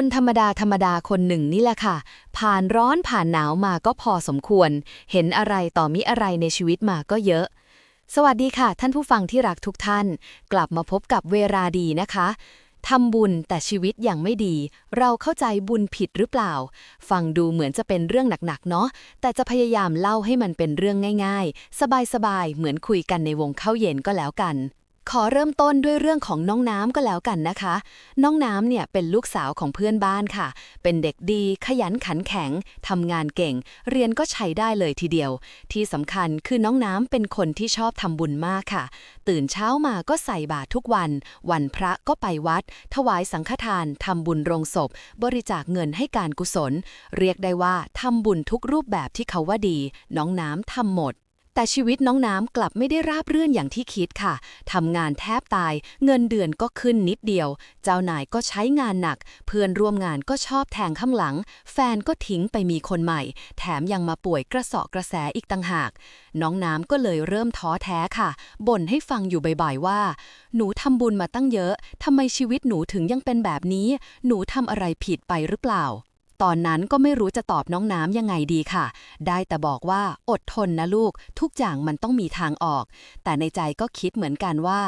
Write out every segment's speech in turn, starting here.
คนธรรมดาธรรมดาคนหนึ่งนี่แหละค่ะ ผ่านร้อนผ่านหนาวมาก็พอสมควร เห็นอะไรต่อมิอะไรในชีวิตมาก็เยอะ สวัสดีค่ะ ท่านผู้ฟังที่รักทุกท่าน กลับมาพบกับเวลาดีนะคะทำบุญแต่ชีวิตยังไม่ดี เราเข้าใจบุญผิดหรือเปล่า ฟังดูเหมือนจะเป็นเรื่องหนักๆเนาะแต่จะพยายามเล่าให้มันเป็นเรื่องง่าย ๆ สบายๆเหมือนคุยกันในวงเข้าเย็นก็แล้วกัน ขอเริ่มต้นด้วยเรื่องของน้องน้ำก็แล้วกันนะคะ น้องน้ำเนี่ยเป็นลูกสาวของเพื่อนบ้านค่ะ เป็นเด็กดีขยันขันแข็งทำงานเก่ง เรียนก็ใช้ได้เลยทีเดียว ที่สำคัญคือน้องน้ำเป็นคนที่ชอบทำบุญมากค่ะ ตื่นเช้ามาก็ใส่บาตรทุกวัน วันพระก็ไปวัด ถวายสังฆทานทำบุญโรงศพ บริจาคเงินให้การกุศล เรียกได้ว่าทำบุญทุกรูปแบบที่เขาว่าดี น้องน้ำทำหมด แต่ชีวิตน้องน้ำกลับไม่ได้ราบรื่นอย่างที่คิดค่ะ ทำงานแทบตาย เงินเดือนก็ขึ้นนิดเดียว เจ้านายก็ใช้งานหนัก เพื่อนร่วมงานก็ชอบแทงข้างหลัง แฟนก็ทิ้งไปมีคนใหม่ แถมยังมาป่วยกระสาะกระแสอีกต่างหาก น้องน้ำก็เลยเริ่มท้อแท้ค่ะ บ่นให้ฟังอยู่บ่อยๆว่า หนูทำบุญมาตั้งเยอะ ทำไมชีวิตหนูถึงยังเป็นแบบนี้ หนูทำอะไรผิดไปหรือเปล่า ตอนนั้นก็ไม่รู้จะตอบน้องน้ำยังไงดีค่ะ ได้แต่บอกว่าอดทนนะลูก ทุกอย่างมันต้องมีทางออก แต่ในใจก็คิดเหมือนกันว่า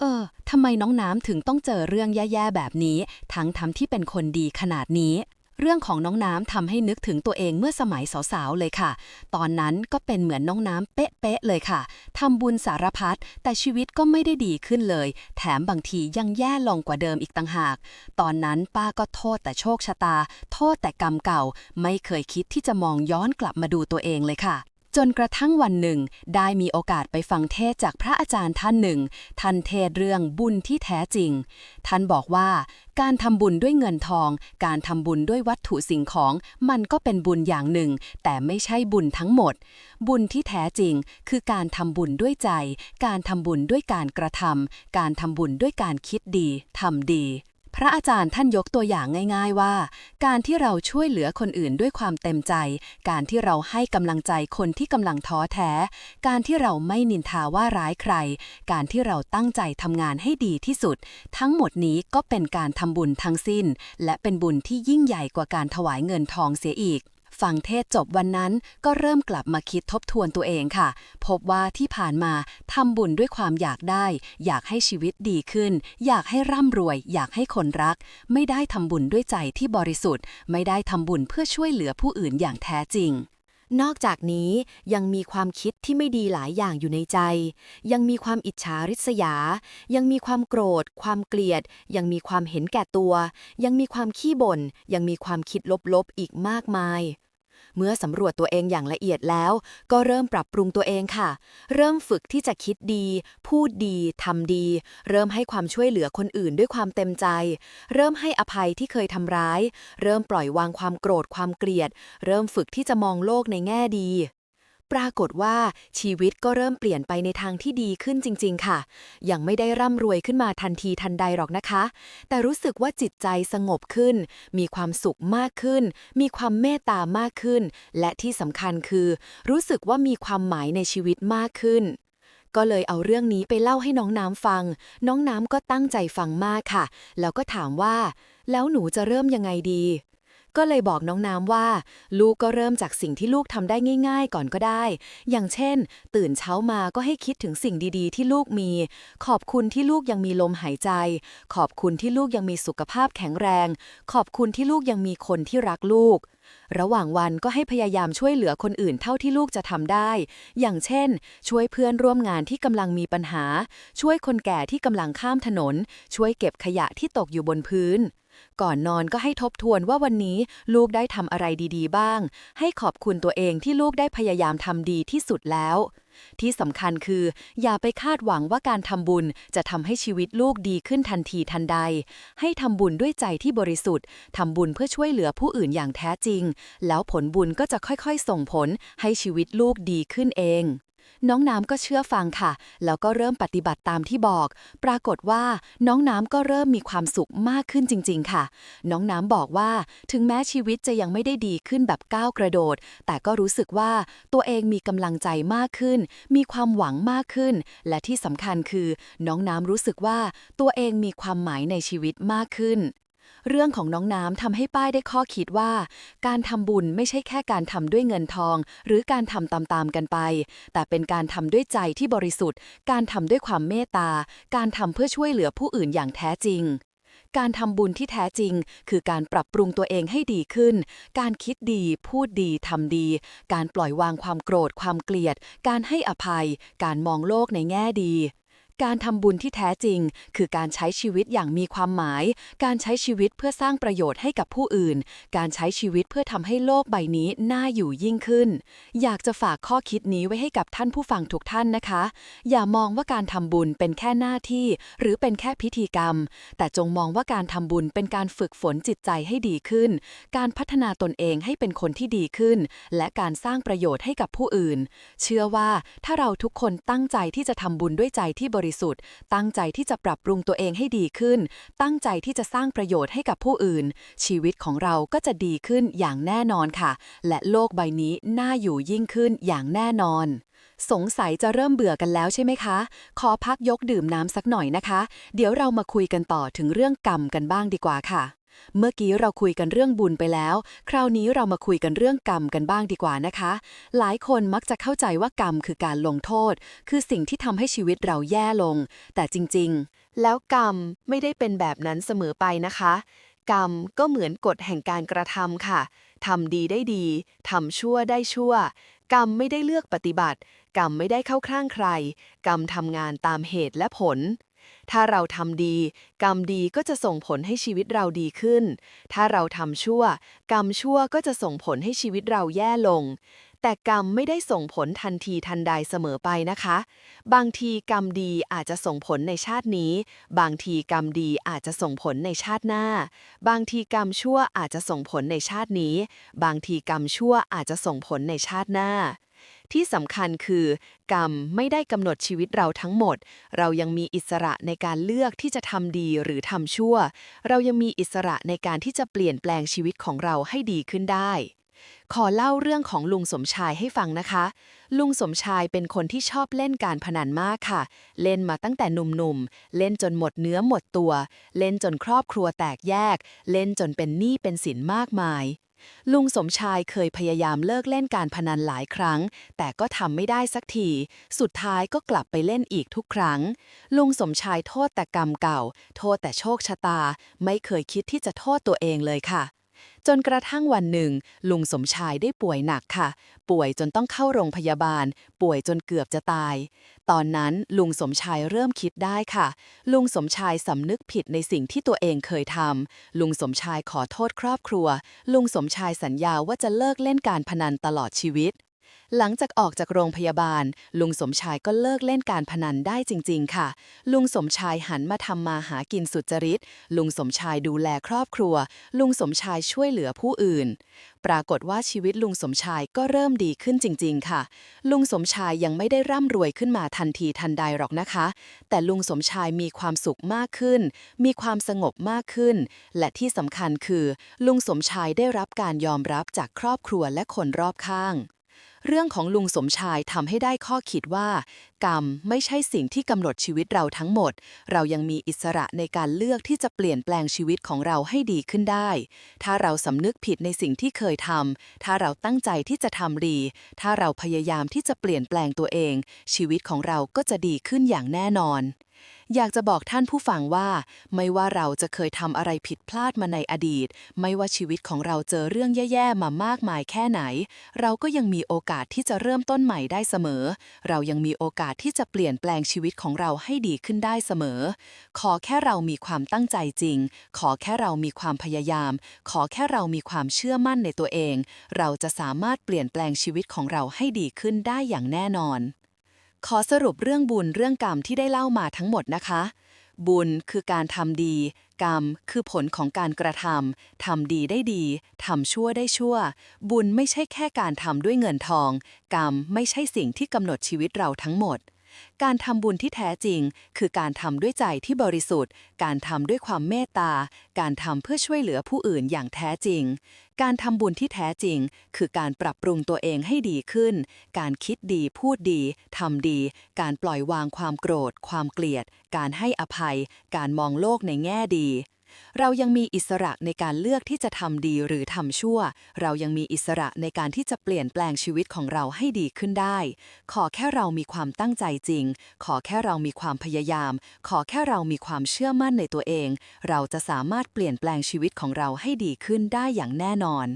เออทำไมน้องน้ำถึงต้องเจอเรื่องแย่ๆแบบนี้ ทั้งทำที่เป็นคนดีขนาดนี้ เรื่องของน้องน้ำทำให้นึกถึงตัวเองเมื่อสมัยสาวๆเลยค่ะ ตอนนั้นก็เป็นเหมือนน้องน้ำเป๊ะๆเลยค่ะทำบุญสารพัดแต่ชีวิตก็ไม่ได้ดีขึ้นเลย แถมบางทียังแย่ลงกว่าเดิมอีกต่างหาก ตอนนั้นป้าก็โทษแต่โชคชะตา โทษแต่กรรมเก่า ไม่เคยคิดที่จะมองย้อนกลับมาดูตัวเองเลยค่ะ จนกระทั่งวันหนึ่ง ได้มีโอกาสไปฟังเทศจากพระอาจารย์ท่านหนึ่ง ท่านเทศเรื่องบุญที่แท้จริง ท่านบอกว่า การทำบุญด้วยเงินทอง การทำบุญด้วยวัตถุสิ่งของ มันก็เป็นบุญอย่างหนึ่ง แต่ไม่ใช่บุญทั้งหมด บุญที่แท้จริง คือการทำบุญด้วยใจ การทำบุญด้วยการกระทำการทำบุญด้วยการคิดดีทำดี พระอาจารย์ท่านยกตัวอย่างง่าย ๆว่า การที่เราช่วยเหลือคนอื่นด้วยความเต็มใจ การที่เราให้กำลังใจคนที่กำลังท้อแท้ การที่เราไม่นินทาว่าร้ายใคร การที่เราตั้งใจทำงานให้ดีที่สุด ทั้งหมดนี้ก็เป็นการทำบุญทั้งสิ้น และเป็นบุญที่ยิ่งใหญ่กว่าการถวายเงินทองเสียอีก ฟังเทศจบวันนั้นก็เริ่มกลับมาคิดทบทวนตัวเองค่ะ พบว่าที่ผ่านมาทำบุญด้วยความอยากได้ อยากให้ชีวิตดีขึ้น อยากให้ร่ำรวย อยากให้คนรัก ไม่ได้ทำบุญด้วยใจที่บริสุทธิ์ ไม่ได้ทำบุญเพื่อช่วยเหลือผู้อื่นอย่างแท้จริงนอกจากนี้ยังมีความคิดที่ไม่ดีหลายอย่างอยู่ในใจ ยังมีความอิจฉาริษยา ยังมีความโกรธ ความเกลียด ยังมีความเห็นแก่ตัว ยังมีความขี้บ่น ยังมีความคิดลบๆอีกมากมาย เมื่อสำรวจตัวเองอย่างละเอียดแล้ว ก็เริ่มปรับปรุงตัวเองค่ะ เริ่มฝึกที่จะคิดดี พูดดีทำดี เริ่มให้ความช่วยเหลือคนอื่นด้วยความเต็มใจ เริ่มให้อภัยที่เคยทำร้าย เริ่มปล่อยวางความโกรธความเกลียด เริ่มฝึกที่จะมองโลกในแง่ดี ปรากฏว่าชีวิตก็เริ่มเปลี่ยนไปในทางที่ดีขึ้นจริง ๆ ค่ะ ยังไม่ได้ร่ำรวยขึ้นมาทันทีทันใดหรอกนะคะ แต่รู้สึกว่าจิตใจสงบขึ้น มีความสุขมากขึ้น มีความเมตตามากขึ้น และที่สำคัญคือ รู้สึกว่ามีความหมายในชีวิตมากขึ้นก็เลยเอาเรื่องนี้ไปเล่าให้น้องน้ำฟัง น้องน้ำก็ตั้งใจฟังมากค่ะ แล้วก็ถามว่า แล้วหนูจะเริ่มยังไงดี ก็เลยบอกน้องน้ำว่า ลูกก็เริ่มจากสิ่งที่ลูกทำได้ง่าย ๆ ก่อนก็ได้ อย่างเช่น ตื่นเช้ามาก็ให้คิดถึงสิ่งดีๆ ที่ลูกมี ขอบคุณที่ลูกยังมีลมหายใจ ขอบคุณที่ลูกยังมีสุขภาพแข็งแรง ขอบคุณที่ลูกยังมีคนที่รักลูกระหว่างวันก็ให้พยายามช่วยเหลือคนอื่นเท่าที่ลูกจะทำได้ อย่างเช่น ช่วยเพื่อนร่วมงานที่กำลังมีปัญหา ช่วยคนแก่ที่กำลังข้ามถนน ช่วยเก็บขยะที่ตกอยู่บนพื้น ก่อนนอนก็ให้ทบทวนว่าวันนี้ลูกได้ทำอะไรดีๆ บ้าง ให้ขอบคุณตัวเองที่ลูกได้พยายามทำดีที่สุดแล้ว ที่สำคัญคือ อย่าไปคาดหวังว่าการทำบุญจะทำให้ชีวิตลูกดีขึ้นทันทีทันใด ให้ทำบุญด้วยใจที่บริสุทธิ์ทำบุญเพื่อช่วยเหลือผู้อื่นอย่างแท้จริง แล้วผลบุญก็จะค่อยๆ ส่งผลให้ชีวิตลูกดีขึ้นเอง น้องน้ำก็เชื่อฟังค่ะ แล้วก็เริ่มปฏิบัติตามที่บอก ปรากฏว่าน้องน้ำก็เริ่มมีความสุขมากขึ้นจริง ๆ ค่ะ น้องน้ำบอกว่า ถึงแม้ชีวิตจะยังไม่ได้ดีขึ้นแบบก้าวกระโดด แต่ก็รู้สึกว่าตัวเองมีกำลังใจมากขึ้น มีความหวังมากขึ้น และที่สำคัญคือ น้องน้ำรู้สึกว่าตัวเองมีความหมายในชีวิตมากขึ้น เรื่องของน้องน้ำทำให้ป้ายได้ข้อคิดว่า การทำบุญไม่ใช่แค่การทำด้วยเงินทอง หรือการทำตามๆกันไป แต่เป็นการทำด้วยใจที่บริสุทธิ์ การทำด้วยความเมตตา การทำเพื่อช่วยเหลือผู้อื่นอย่างแท้จริงการทำบุญที่แท้จริง คือการปรับปรุงตัวเองให้ดีขึ้น การคิดดี พูดดี ทำดี การปล่อยวางความโกรธ ความเกลียด การให้อภัย การมองโลกในแง่ดี การทำบุญที่แท้จริง คือการใช้ชีวิตอย่างมีความหมาย การใช้ชีวิตเพื่อสร้างประโยชน์ให้กับผู้อื่น การใช้ชีวิตเพื่อทำให้โลกใบนี้น่าอยู่ยิ่งขึ้น อยากจะฝากข้อคิดนี้ไว้ให้กับท่านผู้ฟังทุกท่านนะคะ อย่ามองว่าการทำบุญเป็นแค่หน้าที่ หรือเป็นแค่พิธีกรรม แต่จงมองว่าการทำบุญเป็นการฝึกฝนจิตใจให้ดีขึ้น การพัฒนาตนเองให้เป็นคนที่ดีขึ้น และการสร้างประโยชน์ให้กับผู้อื่น เชื่อว่าถ้าเราทุกคนตั้งใจที่จะทำบุญด้วยใจที่บริริสุทธิ์ ตั้งใจที่จะปรับปรุงตัวเองให้ดีขึ้น ตั้งใจที่จะสร้างประโยชน์ให้กับผู้อื่น ชีวิตของเราก็จะดีขึ้นอย่างแน่นอนค่ะ และโลกใบนี้น่าอยู่ยิ่งขึ้นอย่างแน่นอนสงสัยจะเริ่มเบื่อกันแล้วใช่ไหมคะ ขอพักยกดื่มน้ำสักหน่อยนะคะ เดี๋ยวเรามาคุยกันต่อถึงเรื่องกรรมกันบ้างดีกว่าค่ะ เมื่อกี้เราคุยกันเรื่องบุญไปแล้ว คราวนี้เรามาคุยกันเรื่องกรรมกันบ้างดีกว่านะคะ หลายคนมักจะเข้าใจว่ากรรมคือการลงโทษ คือสิ่งที่ทำให้ชีวิตเราแย่ลง แต่จริงๆ แล้วกรรมไม่ได้เป็นแบบนั้นเสมอไปนะคะ กรรมก็เหมือนกฎแห่งการกระทำค่ะทำดีได้ดีทำชั่วได้ชั่ว กรรมไม่ได้เลือกปฏิบัติ กรรมไม่ได้เข้าข้างใคร กรรมทำงานตามเหตุและผล ถ้าเราทำดี กรรมดีก็จะส่งผลให้ชีวิตเราดีขึ้น ถ้าเราทำชั่ว กรรมชั่วก็จะส่งผลให้ชีวิตเราแย่ลง แต่กรรมไม่ได้ส่งผลทันทีทันใดเสมอไปนะคะ บางทีกรรมดีอาจจะส่งผลในชาตินี้ บางทีกรรมดีอาจจะส่งผลในชาติหน้า บางทีกรรมชั่วอาจจะส่งผลในชาตินี้ บางทีกรรมชั่วอาจจะส่งผลในชาติหน้าที่สำคัญคือ กรรมไม่ได้กำหนดชีวิตเราทั้งหมด เรายังมีอิสระในการเลือกที่จะทำดีหรือทำชั่ว เรายังมีอิสระในการที่จะเปลี่ยนแปลงชีวิตของเราให้ดีขึ้นได้ ขอเล่าเรื่องของลุงสมชายให้ฟังนะคะ ลุงสมชายเป็นคนที่ชอบเล่นการพนันมากค่ะ เล่นมาตั้งแต่หนุ่มๆ เล่นจนหมดเนื้อหมดตัว เล่นจนครอบครัวแตกแยก เล่นจนเป็นหนี้เป็นสินมากมาย ลุงสมชายเคยพยายามเลิกเล่นการพนันหลายครั้ง แต่ก็ทำไม่ได้สักที สุดท้ายก็กลับไปเล่นอีกทุกครั้ง ลุงสมชายโทษแต่กรรมเก่า โทษแต่โชคชะตา ไม่เคยคิดที่จะโทษตัวเองเลยค่ะ จนกระทั่งวันหนึ่ง ลุงสมชายได้ป่วยหนักค่ะ ป่วยจนต้องเข้าโรงพยาบาล ป่วยจนเกือบจะตาย ตอนนั้นลุงสมชายเริ่มคิดได้ค่ะ ลุงสมชายสำนึกผิดในสิ่งที่ตัวเองเคยทำลุงสมชายขอโทษครอบครัว ลุงสมชายสัญญาว่าจะเลิกเล่นการพนันตลอดชีวิต หลังจากออกจากโรงพยาบาล ลุงสมชายก็เลิกเล่นการพนันได้จริง ๆ ค่ะ ลุงสมชายหันมาทำมาหากินสุจริต ลุงสมชายดูแลครอบครัว ลุงสมชายช่วยเหลือผู้อื่น ปรากฏว่าชีวิตลุงสมชายก็เริ่มดีขึ้นจริง ๆ ค่ะ ลุงสมชายยังไม่ได้ร่ำรวยขึ้นมาทันทีทันใดหรอกนะคะ แต่ลุงสมชายมีความสุขมากขึ้น มีความสงบมากขึ้น และที่สำคัญคือ ลุงสมชายได้รับการยอมรับจากครอบครัวและคนรอบข้าง เรื่องของลุงสมชายทำให้ได้ข้อคิดว่า กรรมไม่ใช่สิ่งที่กำหนดชีวิตเราทั้งหมด เรายังมีอิสระในการเลือกที่จะเปลี่ยนแปลงชีวิตของเราให้ดีขึ้นได้ ถ้าเราสำนึกผิดในสิ่งที่เคยทำถ้าเราตั้งใจที่จะทำดี ถ้าเราพยายามที่จะเปลี่ยนแปลงตัวเอง ชีวิตของเราก็จะดีขึ้นอย่างแน่นอน อยากจะบอกท่านผู้ฟังว่า ไม่ว่าเราจะเคยทำอะไรผิดพลาดมาในอดีต ไม่ว่าชีวิตของเราเจอเรื่องแย่ๆมามากมายแค่ไหน เราก็ยังมีโอกาสที่จะเริ่มต้นใหม่ได้เสมอ เรายังมีโอกาสที่จะเปลี่ยนแปลงชีวิตของเราให้ดีขึ้นได้เสมอ ขอแค่เรามีความตั้งใจจริง ขอแค่เรามีความพยายาม ขอแค่เรามีความเชื่อมั่นในตัวเอง เราจะสามารถเปลี่ยนแปลงชีวิตของเราให้ดีขึ้นได้อย่างแน่นอน ขอสรุปเรื่องบุญเรื่องกรรมที่ได้เล่ามาทั้งหมดนะคะ บุญคือการทำดี กรรมคือผลของการกระทำทำดีได้ดีทำชั่วได้ชั่ว บุญไม่ใช่แค่การทำด้วยเงินทอง กรรมไม่ใช่สิ่งที่กำหนดชีวิตเราทั้งหมด การทำบุญที่แท้จริง คือการทำด้วยใจที่บริสุทธิ์ การทำด้วยความเมตตา การทำเพื่อช่วยเหลือผู้อื่นอย่างแท้จริง การทำบุญที่แท้จริง คือการปรับปรุงตัวเองให้ดีขึ้น การคิดดีพูดดีทำดี การปล่อยวางความโกรธ ความเกลียด การให้อภัย การมองโลกในแง่ดี เรายังมีอิสระในการเลือกที่จะทำดีหรือทำชั่ว เรายังมีอิสระในการที่จะเปลี่ยนแปลงชีวิตของเราให้ดีขึ้นได้ ขอแค่เรามีความตั้งใจจริง ขอแค่เรามีความพยายาม ขอแค่เรามีความเชื่อมั่นในตัวเอง เราจะสามารถเปลี่ยนแปลงชีวิตของเราให้ดีขึ้นได้อย่างแน่นอน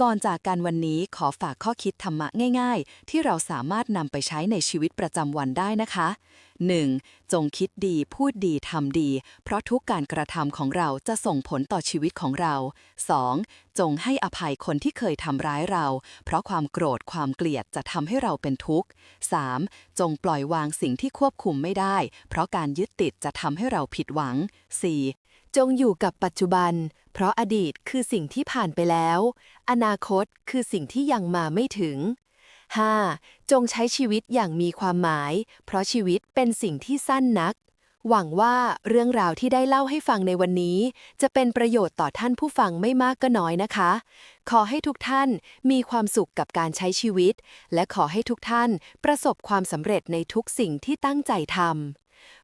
ก่อนจากกันวันนี้ขอฝากข้อคิดธรรมะง่าย ๆ ที่เราสามารถนำไปใช้ในชีวิตประจำวันได้นะคะ 1. จงคิดดีพูดดีทำดี เพราะทุกการกระทำของเราจะส่งผลต่อชีวิตของเรา 2. จงให้อภัยคนที่เคยทำร้ายเรา เพราะความโกรธความเกลียดจะทำให้เราเป็นทุกข์ 3. จงปล่อยวางสิ่งที่ควบคุมไม่ได้ เพราะการยึดติดจะทำให้เราผิดหวัง 4. จงอยู่กับปัจจุบัน เพราะอดีตคือสิ่งที่ผ่านไปแล้ว อนาคตคือสิ่งที่ยังมาไม่ถึง 5. จงใช้ชีวิตอย่างมีความหมาย เพราะชีวิตเป็นสิ่งที่สั้นนัก หวังว่าเรื่องราวที่ได้เล่าให้ฟังในวันนี้ จะเป็นประโยชน์ต่อท่านผู้ฟังไม่มากก็น้อยนะคะ ขอให้ทุกท่านมีความสุขกับการใช้ชีวิต และขอให้ทุกท่านประสบความสำเร็จในทุกสิ่งที่ตั้งใจทำ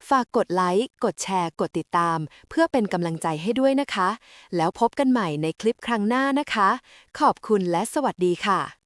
ฝากกดไลค์ กดแชร์ กดติดตาม เพื่อเป็นกำลังใจให้ด้วยนะคะ แล้วพบกันใหม่ในคลิปครั้งหน้านะคะ ขอบคุณและสวัสดีค่ะ